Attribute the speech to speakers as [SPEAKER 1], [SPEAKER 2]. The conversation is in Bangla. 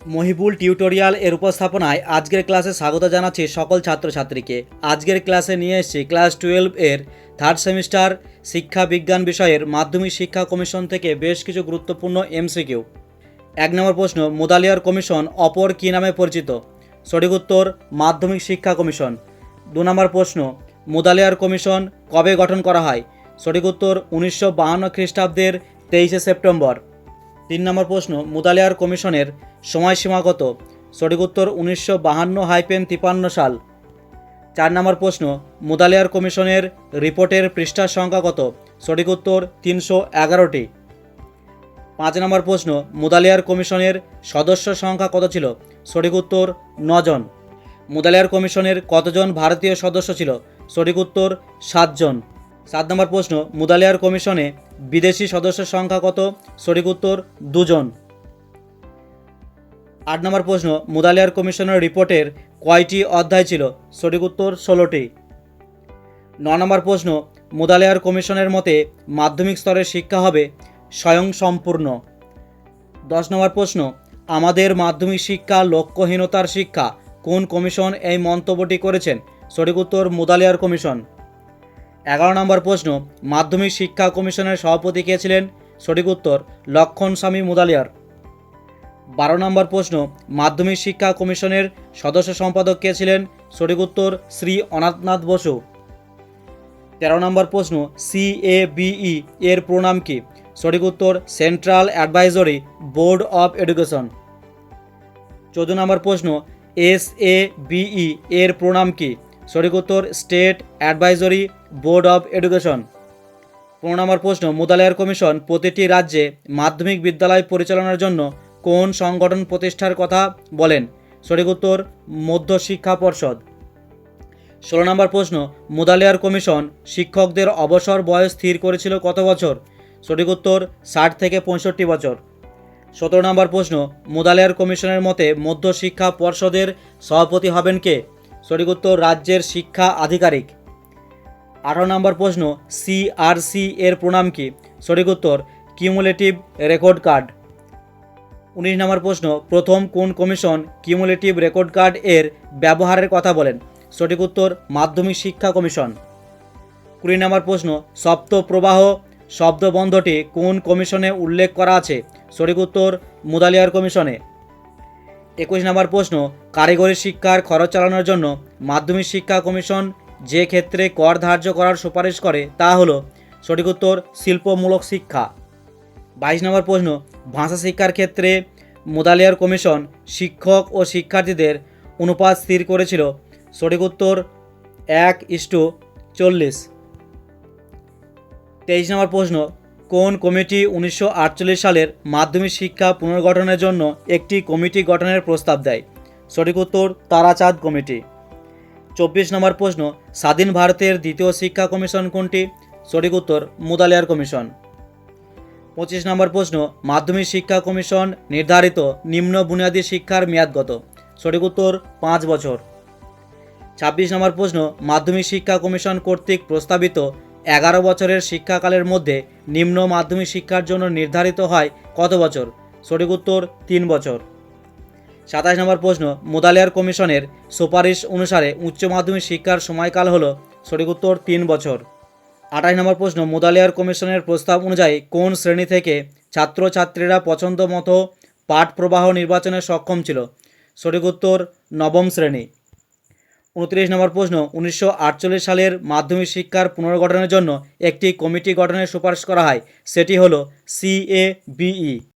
[SPEAKER 1] মহিবুল টিউটোরিয়াল এর উপস্থাপনায় আজকের ক্লাসে স্বাগত জানাচ্ছি সকল ছাত্রছাত্রীকে। আজকের ক্লাসে নিয়ে এসেছি ক্লাস টুয়েলভ এর থার্ড সেমিস্টার শিক্ষা বিজ্ঞান বিষয়ের মাধ্যমিক শিক্ষা কমিশন থেকে বেশ কিছু গুরুত্বপূর্ণ এমসিকিউ। এক নম্বর প্রশ্ন, মুদালিয়ার কমিশন অপর কী নামে পরিচিত? সঠিক উত্তর, মাধ্যমিক শিক্ষা কমিশন। দু নম্বর প্রশ্ন, মুদালিয়ার কমিশন কবে গঠন করা হয়? সঠিক উত্তর, উনিশশো বাহান্ন খ্রিস্টাব্দের তেইশে সেপ্টেম্বর। তিন নম্বর প্রশ্ন মুদালিয়ার কমিশনের সময়সীমা কত সঠিক উত্তর উনিশশো বাহান্ন হাইপেন তিপান্ন সাল। চার নম্বর প্রশ্ন মুদালিয়ার কমিশনের রিপোর্টের পৃষ্ঠার সংখ্যা কত? সঠিক উত্তর তিনশো এগারোটি। পাঁচ নম্বর প্রশ্ন মুদালিয়ার কমিশনের সদস্য সংখ্যা কত ছিল? সঠিক উত্তর নজন। মুদালিয়ার কমিশনের কতজন ভারতীয় সদস্য ছিল? সঠিক উত্তর সাতজন। সাত নম্বর প্রশ্ন মুদালিয়ার কমিশনে বিদেশি সদস্যের সংখ্যা কত? সঠিক উত্তর, দুজন। আট নম্বর প্রশ্ন, মুদালিয়ার কমিশনের রিপোর্টের কয়টি অধ্যায় ছিল? সঠিক উত্তর, ষোলোটি। ন নম্বর প্রশ্ন, মুদালিয়ার কমিশনের মতে মাধ্যমিক স্তরের শিক্ষা হবে স্বয়ংসম্পূর্ণ। দশ নম্বর প্রশ্ন, আমাদের মাধ্যমিক শিক্ষা লক্ষ্যহীনতার শিক্ষা কোন কমিশন এই মন্তব্যটি করেছেন? সঠিক উত্তর, মুদালিয়ার কমিশন। এগারো নম্বর প্রশ্ন, মাধ্যমিক শিক্ষা কমিশনের সভাপতি কে ছিলেন? সঠিক উত্তর, লক্ষণ স্বামী মুদালিয়ার। বারো নম্বর প্রশ্ন, মাধ্যমিক শিক্ষা কমিশনের সদস্য সম্পাদক কে ছিলেন? সঠিক উত্তর, শ্রী অনাথনাথ বসু। তেরো নম্বর প্রশ্ন, সি এ সিএবিই এর প্রণাম কি? সঠিক উত্তর, central advisory board of education. চোদ্দ নম্বর প্রশ্ন, এস এ বিই এর প্রণাম কি? সঠিক উত্তর state advisory board of education. পনেরো নম্বর প্রশ্ন মুদালিয়ার কমিশন প্রতিটি রাজ্যে মাধ্যমিক বিদ্যালয় পরিচালনার জন্য কোন সংগঠন প্রতিষ্ঠার কথা বলেন? সঠিক উত্তর মধ্য শিক্ষা পর্ষদ। ষোলো নম্বর প্রশ্ন মুদালিয়ার কমিশন শিক্ষকদের অবসর বয়স স্থির করেছিল কত বছর? সঠিক উত্তর ষাট থেকে পঁয়ষট্টি বছর। সতেরো নম্বর প্রশ্ন মুদালিয়ার কমিশনের মতে মধ্য শিক্ষা পর্ষদের সভাপতি হবেন কে? সঠিক উত্তর রাজ্যের শিক্ষা আধিকারিক। আঠারো নম্বর প্রশ্ন সিআরসি এর প্রণাম কি? সঠিক উত্তর কিউমুলেটিভ রেকর্ড কার্ড উনিশ নম্বর প্রশ্ন, প্রথম কোন কমিশন কিউমুলেটিভ রেকর্ড কার্ড এর ব্যবহারের কথা বলেন? সঠিক উত্তর মাধ্যমিক শিক্ষা কমিশন। কুড়ি নম্বর প্রশ্ন, সপ্তপ্রবাহ শব্দবন্ধটি কোন কমিশনে উল্লেখ করা আছে? সঠিক উত্তর মুদালিয়ার কমিশনে। একুশ নম্বর প্রশ্ন, কারিগরি শিক্ষার খরচ চালানোর জন্য মাধ্যমিক শিক্ষা কমিশন যে ক্ষেত্রে কর ধার্য করার সুপারিশ করে তা হলো, সঠিক উত্তর, শিল্পমূলক শিক্ষা। বাইশ নম্বর প্রশ্ন, ভাষা শিক্ষার ক্ষেত্রে মোদালিয়ার কমিশন শিক্ষক ও শিক্ষার্থীদের অনুপাত স্থির করেছিল, সঠিক উত্তর এক ইস্টু চল্লিশ। তেইশ নম্বর প্রশ্ন কোন কমিটি উনিশশো আটচল্লিশ সালের মাধ্যমিক শিক্ষা পুনর্গঠনের জন্য একটি কমিটি গঠনের প্রস্তাব দেয়? সঠিক উত্তর, তারাচাঁদ কমিটি। চব্বিশ নম্বর প্রশ্ন, স্বাধীন ভারতের দ্বিতীয় শিক্ষা কমিশন কোনটি? সঠিক উত্তর, মুদালিয়ার কমিশন। পঁচিশ নম্বর প্রশ্ন, মাধ্যমিক শিক্ষা কমিশন নির্ধারিত নিম্ন বুনিয়াদী শিক্ষার মেয়াদ কত? সঠিক উত্তর, পাঁচ বছর। ছাব্বিশ নম্বর প্রশ্ন, মাধ্যমিক শিক্ষা কমিশন কর্তৃক প্রস্তাবিত এগারো বছরের শিক্ষাকালের মধ্যে নিম্ন মাধ্যমিক শিক্ষার জন্য নির্ধারিত হয় কত বছর? সঠিক উত্তর, তিন বছর। সাতাশ নম্বর প্রশ্ন, মোদালিয়ার কমিশনের সুপারিশ অনুসারে উচ্চ মাধ্যমিক শিক্ষার সময়কাল হল, সঠিক উত্তর, তিন বছর। আঠাশ নম্বর প্রশ্ন, মোদালিয়ার কমিশনের প্রস্তাব অনুযায়ী কোন শ্রেণি থেকে ছাত্রছাত্রীরা পছন্দ মতো পাঠ প্রবাহ নির্বাচনে সক্ষম ছিল? সঠিক উত্তর, নবম শ্রেণি। উনত্রিশ নম্বর প্রশ্ন, উনিশশো আটচল্লিশ সালের মাধ্যমিক শিক্ষার পুনর্গঠনের জন্য একটি কমিটি গঠনের সুপারিশ করা হয়, সেটি হলো সিএবিই